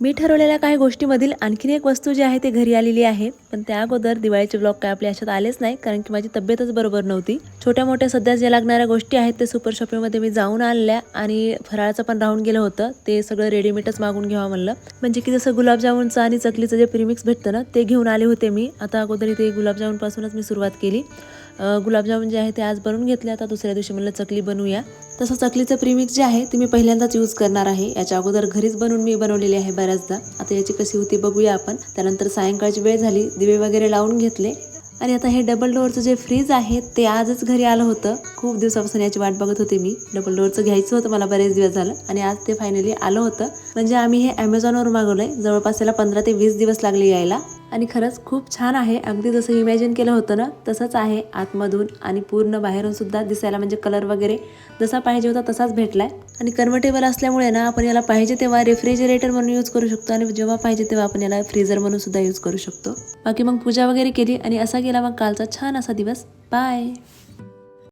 मी ठरवलेल्या काही गोष्टीमधील आणखीन एक वस्तू जी आहे ते घरी आलेली आहे. पण त्या अगोदर दिवाळीचे ब्लॉग काय आपल्या अशात आलेच नाही कारण की माझी तब्येतच बरोबर नव्हती. छोट्या मोठ्या सध्या ज्या लागणाऱ्या गोष्टी आहेत ते सुपर शॉपिंगमध्ये मी जाऊन आणल्या आणि फराळाचं पण राहून गेलं होतं. ते सगळं रेडीमेडच मागून घ्यावं म्हणलं. म्हणजे की जसं गुलाबजामुनचं आणि चकलीचं जे प्रिमिक्स भेटतं ना ते घेऊन आले होते मी. आता अगोदर इथे गुलाबजामुनपासूनच मी सुरुवात केली. गुलाबजामुन जे आहे ते आज बनवून घेतले. आता दुसऱ्या दिवशी म्हणलं चकली बनवूया. तसं चकलीचं प्रीमिक्स जे आहे ते मी पहिल्यांदाच यूज करणार आहे. याच्या अगोदर घरीच बनवून मी बनवलेली आहे बऱ्याचदा. आता याची कशी होती बघूया आपण. त्यानंतर सायंकाळची वेळ झाली दिवे वगैरे लावून घेतले. आणि आता हे डबल डोअरचं जे फ्रीज आहे ते आजच घरी आलं होतं. खूप दिवसापासून याची वाट बघत होते मी. डबल डोअरचं घ्यायचं होतं मला बरेच दिवस झालं. आणि आज ते फायनली आलं होतं. म्हणजे आम्ही हे ॲमेझॉनवर मागवलंय. जवळपास त्याला पंधरा ते वीस दिवस लागले यायला. आणि खरंच खूप छान आहे. अगदी जसं इमॅजिन केलं होतं ना तसंच आहे. आतमधून आणि पूर्ण बाहेरून सुद्धा दिसायला म्हणजे कलर वगैरे जसा पाहिजे होता तसाच भेटला आहे आणि कन्व्हर्टेबल असल्यामुळे ना आपण याला पाहिजे तेव्हा रेफ्रिजरेटर म्हणून यूज करू शकतो आणि जेव्हा पाहिजे तेव्हा आपण याला फ्रीजर म्हणून सुद्धा यूज करू शकतो. बाकी मग पूजा वगैरे केली आणि असा गेला मग कालचा छान असा दिवस. बाय